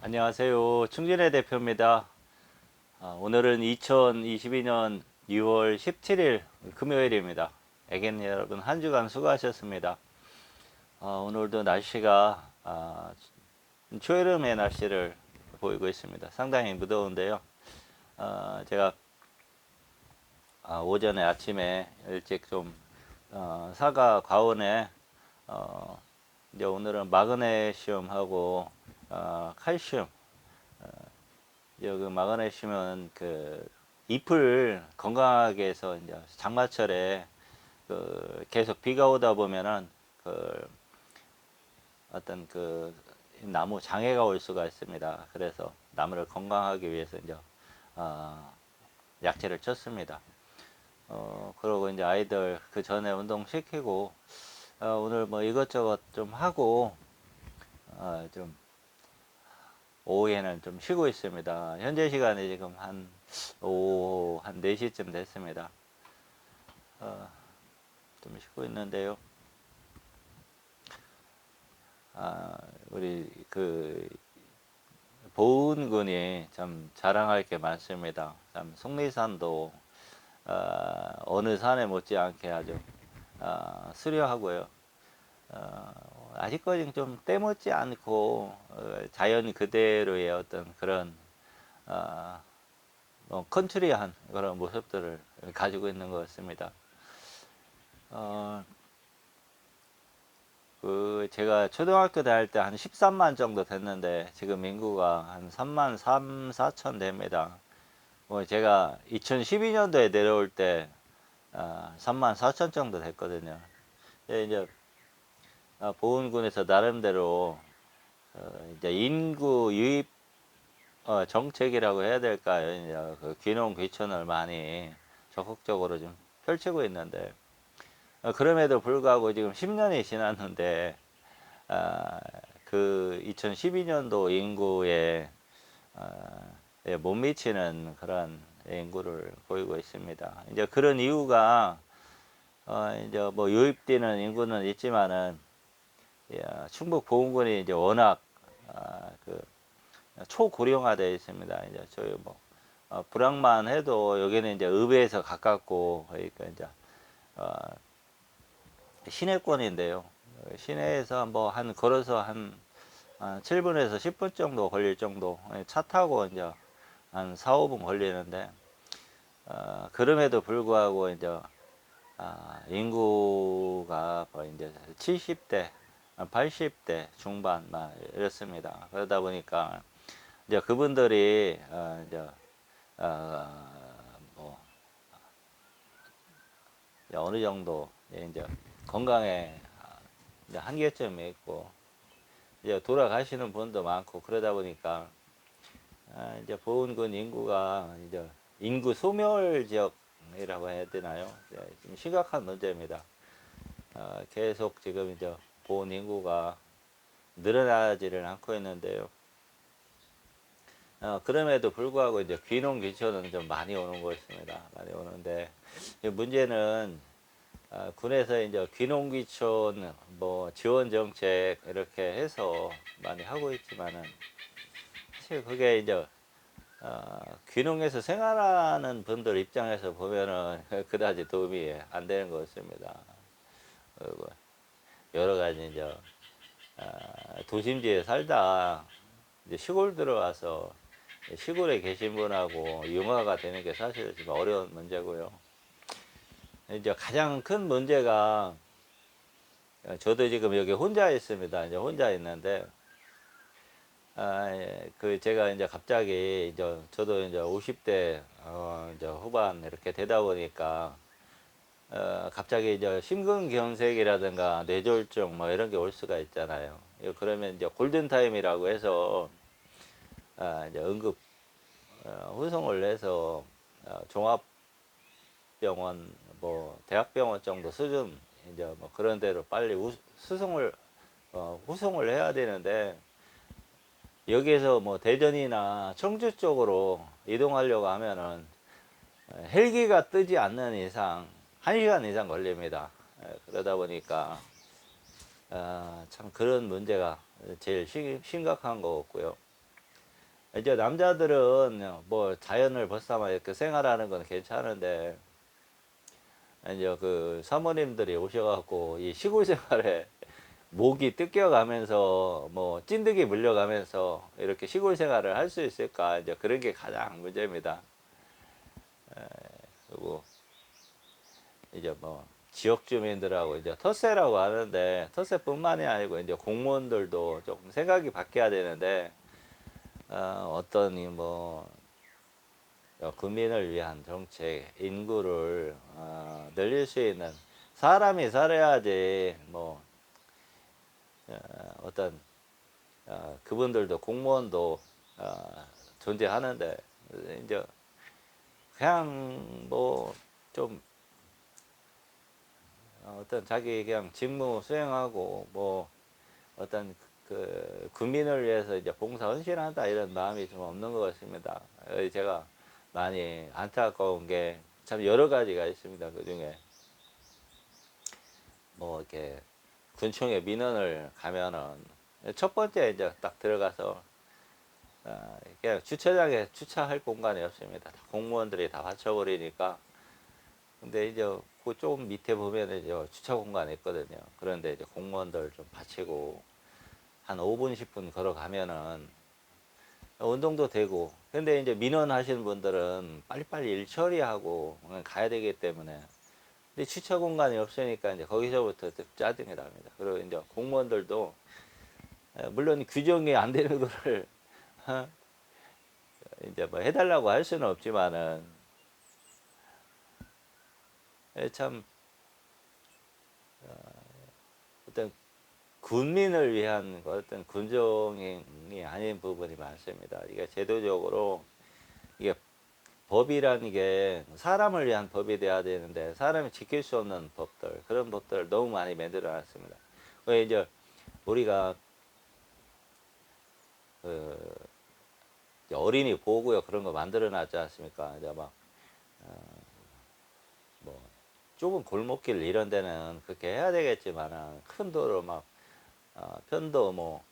안녕하세요. 충진의 대표입니다. 아, 오늘은 2022년 6월 17일 금요일입니다. 애견 여러분 한 주간 수고하셨습니다. 아, 오늘도 날씨가 아, 초여름의 날씨를 보이고 있습니다. 상당히 무더운데요. 아, 제가 아, 오전에 아침에 일찍 좀 어, 사과 과원에 어, 이제 오늘은 마그네슘하고 어, 칼슘 어, 여기 마그네슘은 그 잎을 건강하게 해서 이제 장마철에 그 계속 비가 오다 보면은 그 어떤 그 나무 장애가 올 수가 있습니다. 그래서 나무를 건강하기 위해서 이제 어, 약재를 쳤습니다. 어, 그러고 이제 아이들 그 전에 운동 시키고 어, 오늘 뭐 이것저것 좀 하고 어, 좀 오후에는 좀 쉬고 있습니다. 현재 시간이 지금 한 오후 한 4시쯤 됐습니다. 어, 좀 쉬고 있는데요. 아, 우리 그 보은군이 참 자랑할 게 많습니다. 참 속리산도 어, 어느 산에 못지않게 아주 어, 수려하고요. 어, 아직까지 좀 때묻지 않고 어, 자연 그대로의 어떤 그런 어, 뭐 컨트리한 그런 모습들을 가지고 있는 것 같습니다. 어, 그 제가 초등학교 다닐 때 한 13만 정도 됐는데 지금 인구가 한 3만 3, 4천 됩니다. 뭐 제가 2012년도에 내려올 때 어, 3만 4천 정도 됐거든요. 예, 이제 어, 보훈군에서 나름대로 어, 이제 인구 유입 어, 정책이라고 해야 될까요? 그 귀농 귀촌을 많이 적극적으로 좀 펼치고 있는데 어, 그럼에도 불구하고 지금 10년이 지났는데 아, 그 2012년도 인구에 어, 예, 못 미치는 그런 인구를 보이고 있습니다. 이제 그런 이유가 어, 이제 뭐 유입되는 인구는 있지만은 예, 충북 보훈군이 이제 워낙 아, 그 초고령화되어 있습니다. 이제 저희 뭐 어, 불황만 해도 여기는 이제 읍에서 가깝고 그러니까 이제 어, 시내권인데요. 시내에서 뭐 한 걸어서 한, 한 7분에서 10분 정도 걸릴 정도 예, 차 타고 이제 한 4, 5분 걸리는데 어, 그럼에도 불구하고 이제 아, 인구가 거의 이제 70대, 80대 중반 막 이렇습니다. 그러다 보니까 이제 그분들이 어, 이제 어, 뭐 이제 어느 정도 이제 건강에 이제 한계점이 있고 이제 돌아가시는 분도 많고 그러다 보니까 아, 이제 보훈군 인구가 이제 인구 소멸 지역이라고 해야 되나요? 이제 좀 심각한 문제입니다. 어, 계속 지금 이제 보훈 인구가 늘어나지를 않고 있는데요. 어, 그럼에도 불구하고 이제 귀농 귀촌은 좀 많이 오는 것 같습니다. 많이 오는데 이 문제는 어, 군에서 이제 귀농 귀촌 뭐 지원 정책 이렇게 해서 많이 하고 있지만은 사실 그게 이제 어, 귀농에서 생활하는 분들 입장에서 보면은 그다지 도움이 안 되는 것 같습니다. 그리고 여러 가지 이제 어, 도심지에 살다 이제 시골 들어와서 시골에 계신 분하고 융화가 되는 게 사실 좀 어려운 문제고요. 이제 가장 큰 문제가 저도 지금 여기 혼자 있습니다. 이제 혼자 있는데 아, 예, 그 제가 이제 갑자기 이제 저도 이제 50대 어, 이제 후반 이렇게 되다 보니까 어, 갑자기 이제 심근경색이라든가 뇌졸중 뭐 이런 게 올 수가 있잖아요. 예, 그러면 이제 골든 타임이라고 해서 아, 이제 응급 어, 후송을 해서 어, 종합병원 뭐 대학병원 정도 수준 이제 뭐 그런 데로 빨리 우, 수송을 어, 후송을 해야 되는데 여기에서 뭐 대전이나 청주 쪽으로 이동하려고 하면은 헬기가 뜨지 않는 이상 1시간 이상 걸립니다. 예, 그러다 보니까 아, 참 그런 문제가 제일 시- 심각한 것 같고요. 이제 남자들은 뭐 자연을 벗삼아 이렇게 생활하는 건 괜찮은데 이제 그 사모님들이 오셔갖고 이 시골 생활에 목이 뜯겨가면서 뭐 찐득이 물려가면서 이렇게 시골 생활을 할 수 있을까 이제 그런 게 가장 문제입니다. 에, 그리고 이제 뭐 지역 주민들하고 이제 텃세라고 하는데 텃세뿐만이 아니고 이제 공무원들도 조금 생각이 바뀌어야 되는데 어, 어떤 이뭐 어, 국민을 위한 정책, 인구를 어, 늘릴 수 있는 사람이 살아야지 뭐 어, 어떤 어, 그분들도 공무원도 어, 존재하는데 이제 그냥 뭐 좀 어떤 자기 그냥 직무 수행하고 뭐 어떤 그 국민을 위해서 이제 봉사 헌신한다 이런 마음이 좀 없는 것 같습니다. 어, 제가 많이 안타까운 게 참 여러 가지가 있습니다. 그 중에 뭐 이렇게 군청에 민원을 가면은 첫 번째 이제 딱 들어가서 어, 그냥 주차장에 주차할 공간이 없습니다. 다 공무원들이 다 받쳐버리니까 근데 이제 그 조금 밑에 보면 이제 주차 공간이 있거든요. 그런데 이제 공무원들 좀 받치고 한 5분 10분 걸어가면은 운동도 되고 근데 이제 민원 하시는 분들은 빨리빨리 일 처리하고 그냥 가야 되기 때문에 근데 주차 공간이 없으니까 이제 거기서부터 좀 짜증이 납니다. 그리고 이제 공무원들도 에, 물론 규정이 안 되는 거를 어, 이제 뭐 해달라고 할 수는 없지만은 에, 참 어, 어떤 군민을 위한 그 어떤 군정이 아닌 부분이 많습니다. 이게 제도적으로 이게 법이라는 게 사람을 위한 법이 돼야 되는데 사람이 지킬 수 없는 법들 그런 법들을 너무 많이 만들어 놨습니다. 왜 이제 우리가 그 어린이 보호구역 그런 거 만들어 놨지 않습니까? 이제 막 어, 뭐 좁은 골목길 이런 데는 그렇게 해야 되겠지만은 큰 도로 막 어, 편도 뭐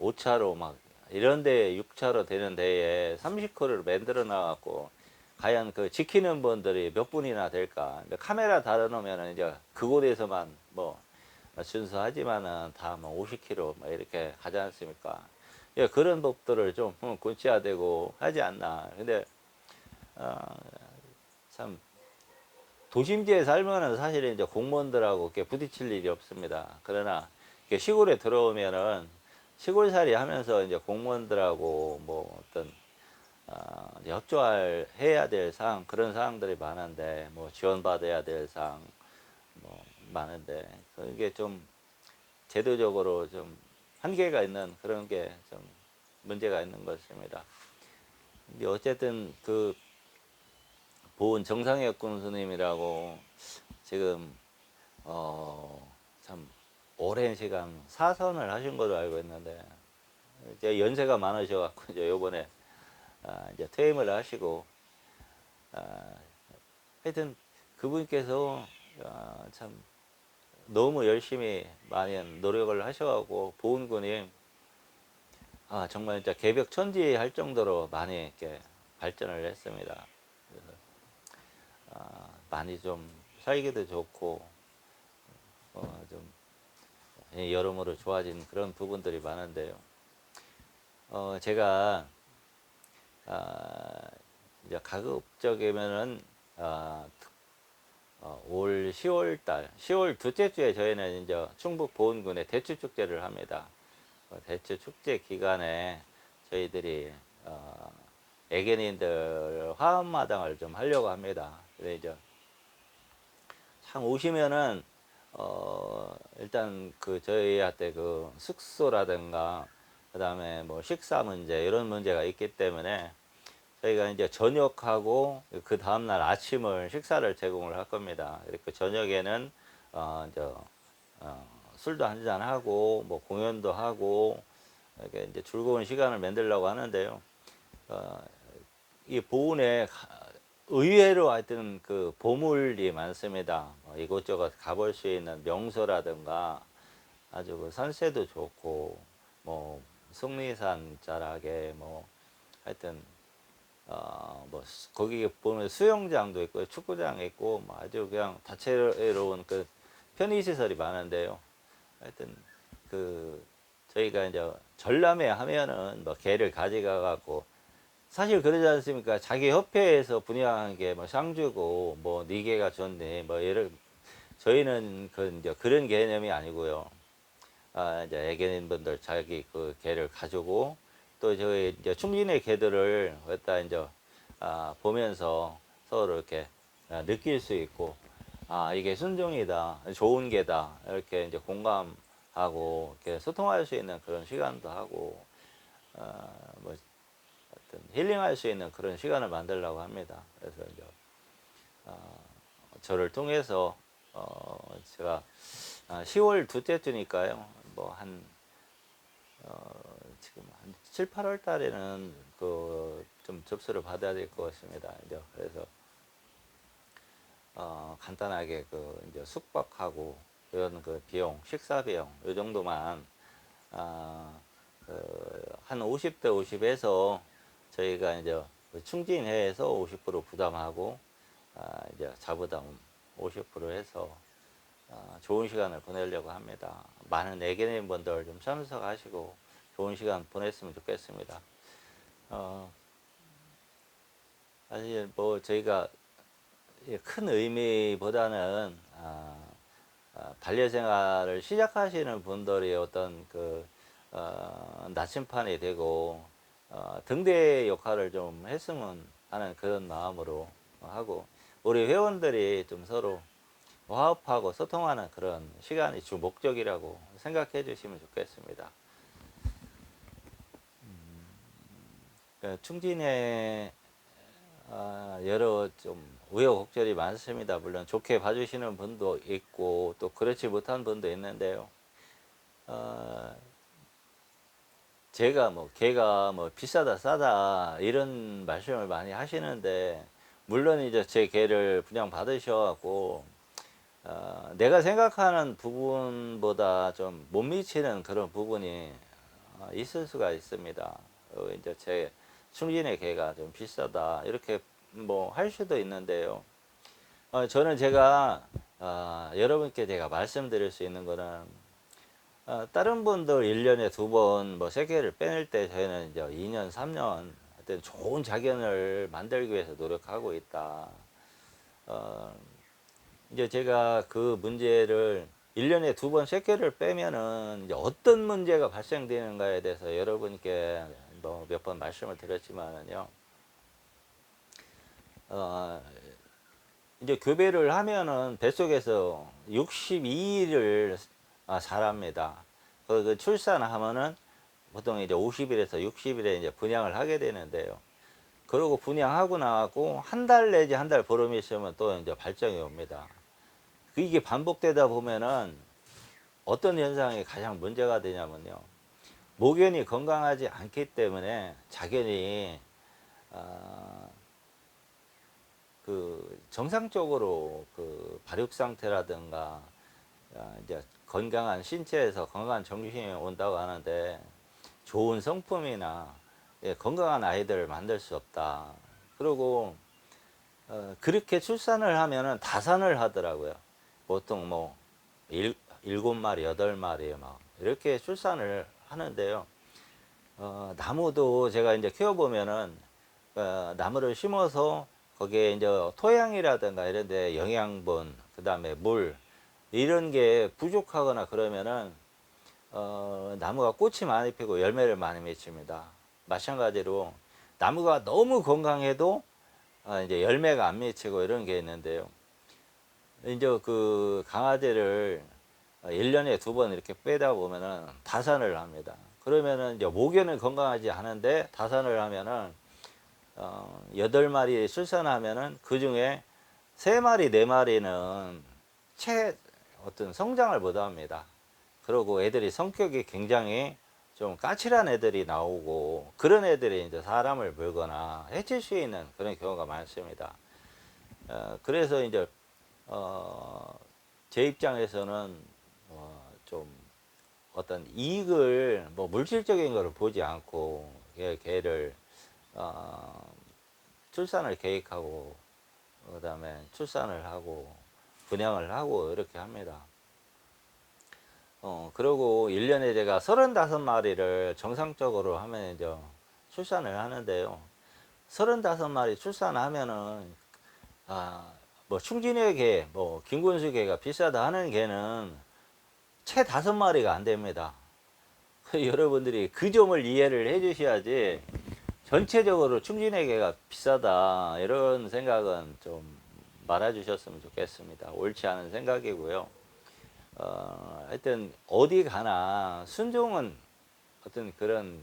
5차로 막 이런 데 6차로 되는 데에 30코를 만들어 놔갖고 과연 그 지키는 분들이 몇 분이나 될까? 카메라 달아놓으면 이제 그곳에서만 뭐 순수하지만은 다 뭐 50km 막 이렇게 가지 않습니까? 예, 그런 법들을 좀 어, 고쳐야 되고 하지 않나. 근데 어, 참 도심지에 살면은 사실 이제 공무원들하고 이렇게 부딪힐 일이 없습니다. 그러나 시골에 들어오면은 시골살이 하면서 이제 공무원들하고 뭐 어떤 어, 협조할 해야 될 사항 그런 사항들이 많은데 뭐 지원받아야 될 사항 뭐 많은데 그게 좀 제도적으로 좀 한계가 있는 그런 게 좀 문제가 있는 것 같습니다. 근데 어쨌든 그 보은 정상혁 군수님이라고 지금 어 참 오랜 시간 사선을 하신 걸로 알고 있는데 이제 연세가 많으셔갖고 이제 요번에 아, 이제 퇴임을 하시고 아, 하여튼 그분께서 아, 참 너무 열심히 많이 노력을 하셔갖고 보은군이 아 정말 진짜 개벽 천지 할 정도로 많이 이렇게 발전을 했습니다. 그래서 아, 많이 좀 살기도 좋고 어, 좀 예, 여러모로 좋아진 그런 부분들이 많은데요. 어, 제가 아, 이제 가급적이면은 아, 어, 올 10월 달, 10월 둘째 주에 저희는 이제 충북 보은군에 대추 축제를 합니다. 어, 대추 축제 기간에 저희들이 어, 애견인들 화엄마당을 좀 하려고 합니다. 그래 이제 참 오시면은 어 일단 그 저희한테 그 숙소라든가 그다음에 뭐 식사 문제 이런 문제가 있기 때문에 저희가 이제 저녁하고 그 다음 날 아침을 식사를 제공을 할 겁니다. 이렇게 저녁에는 어, 이제 어, 술도 한잔 하고 뭐 공연도 하고 이렇게 이제 즐거운 시간을 만들려고 하는데요. 어, 이 보은에 가- 의외로 하여튼 그 보물이 많습니다. 어, 이곳저곳 가볼 수 있는 명소라든가 아주 그 산세도 좋고 뭐 속리산 자락에 뭐 하여튼 어뭐 거기 보면 수영장도 있고 축구장 있고 뭐 아주 그냥 다채로운 그 편의 시설이 많은데요. 하여튼 그 저희가 이제 전람회 하면은 뭐 개를 가져가 갖고 사실 그러지 않습니까? 자기 협회에서 분양한 게뭐 상주고 뭐네 개가 좋네 뭐 예를 저희는 그 이제 그런 개념이 아니고요. 아 이제 애견인분들 자기 그 개를 가지고 또 저희 이제 충진의 개들을 갖다 이제 아 보면서 서로 이렇게 아, 느낄 수 있고 아 이게 순종이다 좋은 개다 이렇게 이제 공감하고 이렇게 소통할 수 있는 그런 시간도 하고 아뭐 어떤 힐링할 수 있는 그런 시간을 만들려고 합니다. 그래서 이제 어, 저를 통해서 어, 제가 아, 10월 둘째 주니까요. 뭐한 어, 지금 한 7, 8월 달에는 그 좀 접수를 받아야 될 것 같습니다. 이제 그래서 어, 간단하게 그 이제 숙박하고 이런 그 비용, 식사 비용 이 정도만 아, 그한 50대 50에서 저희가 이제 그 충진회에서 50% 부담하고 아, 이제 자부담 50% 해서 아, 좋은 시간을 보내려고 합니다. 많은 애견인 분들 좀 참석하시고 좋은 시간 보냈으면 좋겠습니다. 어, 사실 뭐 저희가 예, 큰 의미보다는 아, 아, 반려생활을 시작하시는 분들이 어떤 그 어, 나침판이 되고 어, 등대 역할을 좀 했으면 하는 그런 마음으로 하고 우리 회원들이 좀 서로 화합하고 소통하는 그런 시간이 주 목적이라고 생각해 주시면 좋겠습니다. 음, 그 충진에 아, 여러 좀 우여곡절이 많습니다. 물론 좋게 봐주시는 분도 있고 또 그렇지 못한 분도 있는데요. 어, 제가 뭐 개가 뭐 비싸다 싸다 이런 말씀을 많이 하시는데 물론 이제 제 개를 분양 받으셔갖고 어, 내가 생각하는 부분보다 좀 못 미치는 그런 부분이 어, 있을 수가 있습니다. 어, 이제 제 충진의 개가 좀 비싸다 이렇게 뭐 할 수도 있는데요. 어, 저는 제가 어, 여러분께 제가 말씀드릴 수 있는 거는 어, 다른 분들 1년에 두 번 뭐 세 개를 빼낼 때 저희는 이제 2년, 3년 하여튼 좋은 자견을 만들기 위해서 노력하고 있다. 어, 이제 제가 그 문제를 1년에 두 번 세 개를 빼면은 이제 어떤 문제가 발생되는가에 대해서 여러분께 뭐 몇 번 말씀을 드렸지만은요. 어, 이제 교배를 하면은 뱃속에서 62일을 아, 잘합니다. 그, 그 출산하면은 보통 이제 50일에서 60일에 이제 분양을 하게 되는데요. 그러고 분양하고 나고 한 달 내지 한 달 보름이 있으면 또 이제 발정이 옵니다. 이게 반복되다 보면은 어떤 현상이 가장 문제가 되냐면요. 모견이 건강하지 않기 때문에 자견이 어, 그 정상적으로 그 발육 상태라든가 어, 이제 건강한 신체에서 건강한 정신이 온다고 하는데 좋은 성품이나 예, 건강한 아이들을 만들 수 없다. 그리고 어, 그렇게 출산을 하면은 다산을 하더라고요. 보통 뭐 일, 일곱 마리, 여덟 마리 막 이렇게 출산을 하는데요. 어, 나무도 제가 이제 키워보면은 어, 나무를 심어서 거기에 이제 토양이라든가 이런 데 영양분, 그 다음에 물, 이런 게 부족하거나 그러면은 어, 나무가 꽃이 많이 피고 열매를 많이 맺힙니다. 마찬가지로 나무가 너무 건강해도 어, 이제 열매가 안 맺히고 이런 게 있는데요. 이제 그 강아지를 1년에 두 번 이렇게 빼다 보면은 다산을 합니다. 그러면은 이제 목에는 건강하지 않은데 다산을 하면은 어, 8마리 출산하면은 그 중에 3마리, 4마리는 채 어떤 성장을 못 합니다. 그리고 애들이 성격이 굉장히 좀 까칠한 애들이 나오고 그런 애들이 이제 사람을 물거나 해칠 수 있는 그런 경우가 많습니다. 어, 그래서 이제 어, 제 입장에서는 어, 좀 어떤 이익을 뭐 물질적인 거를 보지 않고 걔- 걔를 어, 출산을 계획하고 그다음에 출산을 하고 분양을 하고 이렇게 합니다. 어, 그리고 1년에 제가 35마리를 정상적으로 하면 이제 출산을 하는데요. 35마리 출산하면은, 아, 뭐 충진의 개, 뭐 김군수 개가 비싸다 하는 개는 채 다섯 마리가 안 됩니다. 여러분들이 그 점을 이해를 해 주셔야지 전체적으로 충진의 개가 비싸다 이런 생각은 좀 말아 주셨으면 좋겠습니다. 옳지 않은 생각이고요. 어, 하여튼 어디 가나 순종은 어떤 그런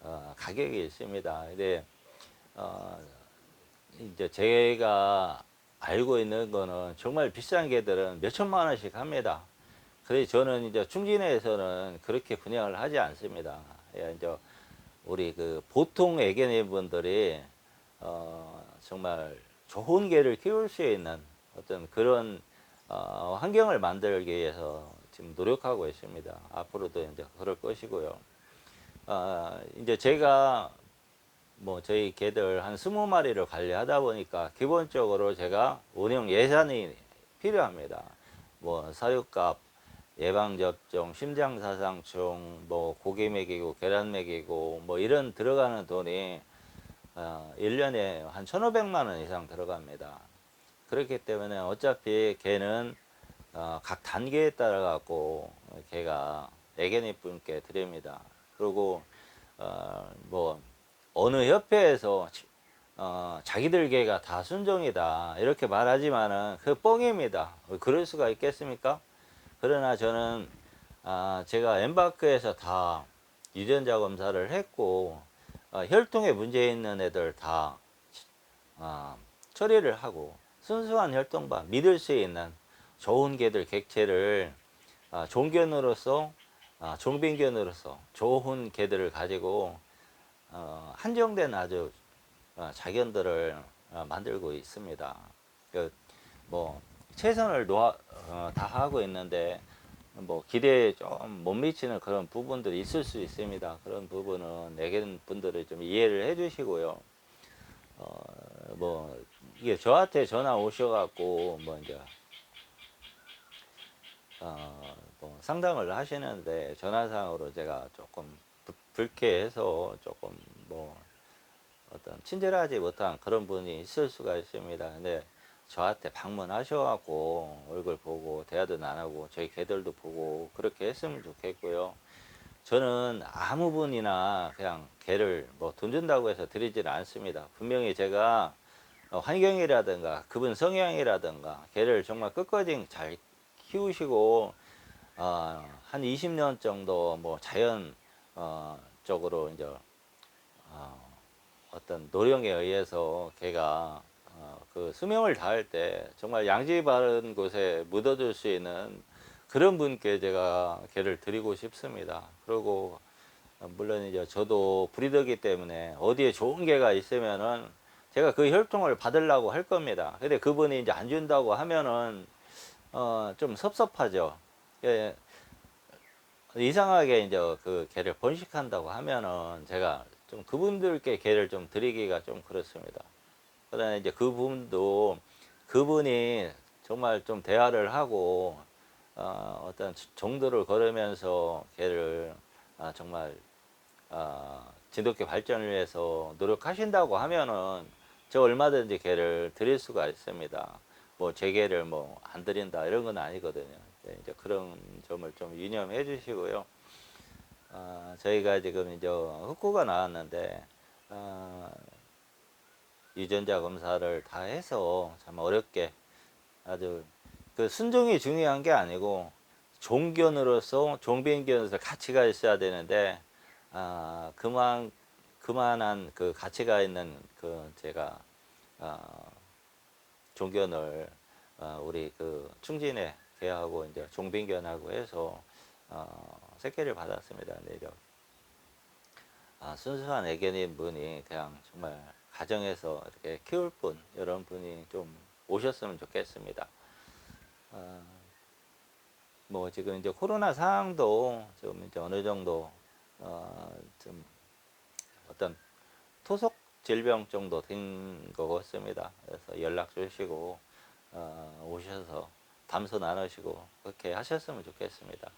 어, 가격이 있습니다. 근데 어, 이제 제가 알고 있는 거는 정말 비싼 개들은 몇 천만 원씩 합니다. 그래서 저는 이제 충진에서는 그렇게 분양을 하지 않습니다. 예, 이제 우리 그 보통 애견인 분들이 어, 정말 좋은 개를 키울 수 있는 어떤 그런 어, 환경을 만들기 위해서 지금 노력하고 있습니다. 앞으로도 이제 그럴 것이고요. 어, 이제 제가 뭐 저희 개들 한 스무 마리를 관리하다 보니까 기본적으로 제가 운영 예산이 필요합니다. 뭐 사육값, 예방접종, 심장사상충, 뭐 고기 먹이고 계란 먹이고 뭐 이런 들어가는 돈이 어, 1년에 한 1,500만 원 이상 들어갑니다. 그렇기 때문에 어차피 개는 어, 각 단계에 따라 갖고 개가 애견이 분께 드립니다. 그리고 어, 뭐 어느 협회에서 치- 어, 자기들 개가 다 순종이다 이렇게 말하지만은 그 뻥입니다. 그럴 수가 있겠습니까? 그러나 저는 아, 제가 엠바크에서 다 유전자 검사를 했고 어, 혈통에 문제 있는 애들 다 아, 처리를 하고 순수한 혈통반 믿을 수 있는 좋은 개들 객체를 아, 종견으로서 아, 종빈견으로서 좋은 개들을 가지고 어, 한정된 아주 어, 자견들을 어, 만들고 있습니다. 그, 뭐 최선을 어, 다하고 있는데 뭐 기대에 좀 못 미치는 그런 부분들이 있을 수 있습니다. 그런 부분은 애견 분들이 좀 이해를 해주시고요. 어, 뭐 이게 저한테 전화 오셔갖고 뭐 이제 어, 뭐 상담을 하시는데 전화상으로 제가 조금 불- 불쾌해서 조금 뭐 어떤 친절하지 못한 그런 분이 있을 수가 있습니다. 근데 저한테 방문하셔갖고 얼굴 보고 대화도 나누고 저희 개들도 보고 그렇게 했으면 좋겠고요. 저는 아무 분이나 그냥 개를 뭐돈 준다고 해서 드리지는 않습니다. 분명히 제가 어, 환경이라든가 그분 성향이라든가 개를 정말 끝까지 잘 키우시고 어, 한 20년 정도 뭐 자연 어, 쪽으로 이제 어, 어떤 노령에 의해서 개가 어, 그 수명을 다할 때 정말 양지 바른 곳에 묻어줄 수 있는 그런 분께 제가 개를 드리고 싶습니다. 그리고 어, 물론 이제 저도 브리더기 때문에 어디에 좋은 개가 있으면은 제가 그 혈통을 받으려고 할 겁니다. 근데 그분이 이제 안 준다고 하면은 어, 좀 섭섭하죠. 예, 이상하게 이제 그 개를 번식한다고 하면은 제가 좀 그분들께 개를 좀 드리기가 좀 그렇습니다. 그다음에 이제 그분도 그분이 정말 좀 대화를 하고 어, 어떤 정도를 걸으면서 개를 아, 정말 아, 진돗개 발전을 위해서 노력하신다고 하면은 저 얼마든지 개를 드릴 수가 있습니다. 뭐 제 개를 뭐 안 드린다 이런 건 아니거든요. 네, 이제 그런 점을 좀 유념해 주시고요. 아, 저희가 지금 이제 흑구가 나왔는데 아, 유전자 검사를 다 해서 참 어렵게 아주 그 순종이 중요한 게 아니고 종견으로서 종변견으로서 가치가 있어야 되는데 아 그만 그만한 그 가치가 있는 그 제가 아, 종견을 아, 우리 그 충진에 개하고 이제 종빈견하고 해서 어, 새끼를 받았습니다. 이제 아, 순수한 애견인 분이 그냥 정말 가정에서 이렇게 키울 분 이런 분이 좀 오셨으면 좋겠습니다. 아, 뭐 지금 이제 코로나 상황도 좀 이제 어느 정도 어, 좀 어떤 토속 질병 정도 된 것 같습니다. 그래서 연락 주시고 어, 오셔서 담소 나누시고 그렇게 하셨으면 좋겠습니다.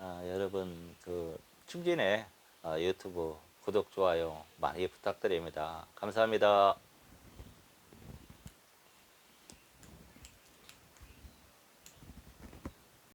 아, 여러분 그 충진의 어, 유튜브 구독 좋아요 많이 부탁드립니다. 감사합니다.